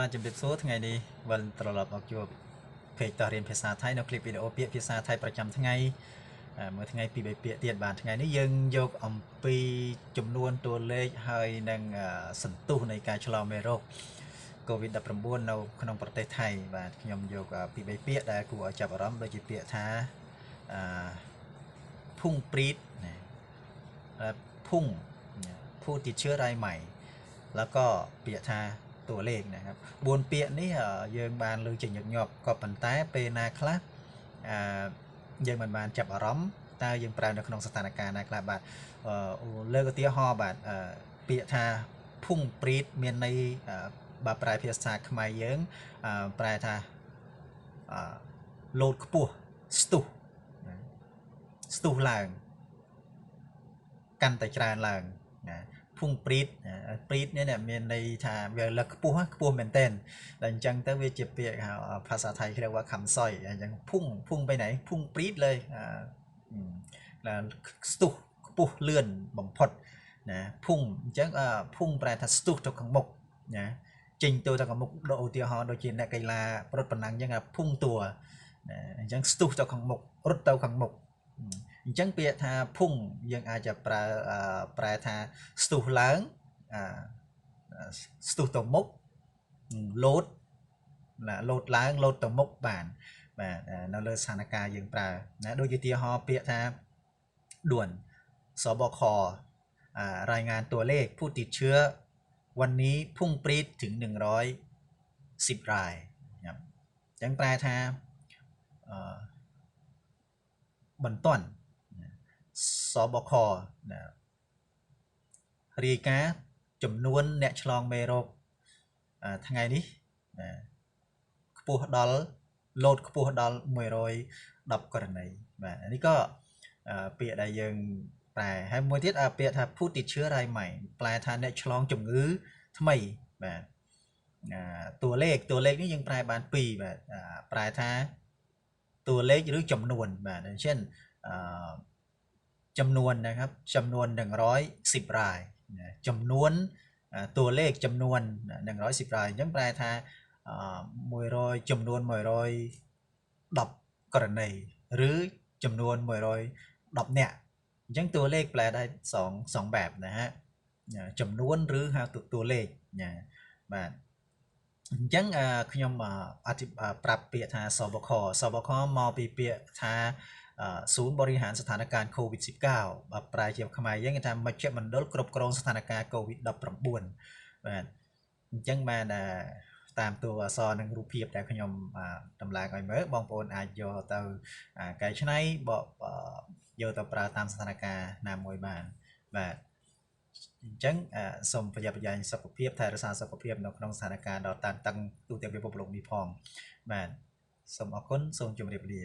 បាទជំរាបសួរថ្ងៃនេះវិលត្រឡប់មកជួបពេកតោះរៀនភាសាថៃនៅคลิปវីដេអូពាក្យភាសាថៃប្រចាំថ្ងៃអឺមួយថ្ងៃពីរបីពាក្យទៀតបាទថ្ងៃនេះយើងយកអំពីចំនួនតួលេខហើយនឹងអឺសន្ទុះនៃការឆ្លងមេរោគ COVID-19 នៅក្នុងប្រទេសថៃបាទខ្ញុំយកអឺពីរបីពាក្យដែលគួរឲ្យចាប់អារម្មណ៍ដូចជាពាក្យថាអឺភុងព្រីតណាអឺភុងผู้ติดเชื้อรายใหม่ แล้วก็ពាក្យថា តួលេខนะครับ4ពាក្យនេះអឺយើងបានលើកជាញឹកញាប់ក៏ប៉ុន្តែពេលណាខ្លះអឺយើងមិនបានចាប់អារម្មណ៍តើយើងប្រើនៅក្នុងស្ថានភាពណាខ្លះបាទអឺលើកឧទាហរណ៍បាទអឺពាក្យថាភុងព្រីតមានន័យអឺបើប្រែភាសាខ្មែរយើងអឺប្រែថាអឺលោតខ្ពស់ស្ទុះណាស្ទុះឡើងកាន់តែច្រើនឡើងណា ភុងព្រីតព្រីតនេះមានន័យថាវាលឹកខ្ពស់ខ្ពស់មែនទែនតែអញ្ចឹងទៅវាជាពាក្យហៅភាសាថៃគេហៅថាខំសុយអញ្ចឹងភុងភុងไปไหนភុងព្រីតលើណាស្ទុះខ្ពស់លឿនបំផុតណាភុងអញ្ចឹងភុងប្រែថាស្ទុះទៅខាងមុខណាចេញទៅទៅខាងមុខដូចឧទាហរណ៍ដូចជាអ្នកកីឡាប្រត់ប៉ុណ្ណឹងអញ្ចឹងភុងតួណាអញ្ចឹងស្ទុះទៅខាងមុខរត់ទៅខាងមុខ អញ្ចឹងពាក្យថាភុងយើងអាចจะប្រើអឺប្រែថាស្ទុះឡើងអឺស្ទុះទៅមុខលោតណាលោតឡើងលោតទៅមុខបានបាទនៅលើស្ថានភាពយើងប្រើណាដូចជាឧទាហរណ៍ពាក្យថាដួនសបខอ่ารายงานตัวเลขผู้ติดเชื้อวันนี้พุ่งปรีดถึง 110 รายนะครับអញ្ចឹងប្រែថាអឺ បន្ទាន់ សបខណារាយការណ៍ចំនួនអ្នកឆ្លងមេរោគថ្ងៃនេះណាខ្ពស់ដល់លោតខ្ពស់ដល់110ករណីបាទនេះក៏ពាក្យដែលយើងតែហើយមួយទៀតពាក្យថា put teacher រៃម៉ៃប្រែថាអ្នកឆ្លងជំងឺថ្មីបាទតួលេខតួលេខនេះយើងប្រែបាន2បាទប្រែថាតួលេខឬចំនួនបាទអញ្ចឹងអឺ ចំនួនนะครับចំនួន110រ៉ាយណាចំនួនតួលេខចំនួន110រ៉ាយអញ្ចឹងប្រែថាអឺ100ចំនួន110ករណីឬចំនួន110នាក់អញ្ចឹងតួលេខแปลได้2 2បែបណាហะចំនួនឬហៅតួលេខណាបាទ អញ្ចឹងខ្ញុំអធិប្រាប់ពាក្យថាសបខសបខមកពីពាក្យថា ศูนย์បរិហារស្ថានភាព COVID-19 បើប្រែជាខ្មែរយើងគេថាមជ្ឈមណ្ឌលគ្រប់គ្រងស្ថានភាព COVID-19 បាទអញ្ចឹងបានតាមតួអក្សរនិងរូបភាពដែលខ្ញុំតម្លើងឲ្យមើលបងប្អូនអាចយកទៅកែច្នៃបកយកទៅប្រើតាមស្ថានភាពណាមួយបានបាទអញ្ចឹងសូមប្រយ័ត្នប្រយែងសុខភាពថែរក្សាសុខភាពនៅក្នុងស្ថានភាពដ៏តានតឹងទូទាំងពិភពលោកនេះផងបាទសូមអរគុណសូមជម្រាបលា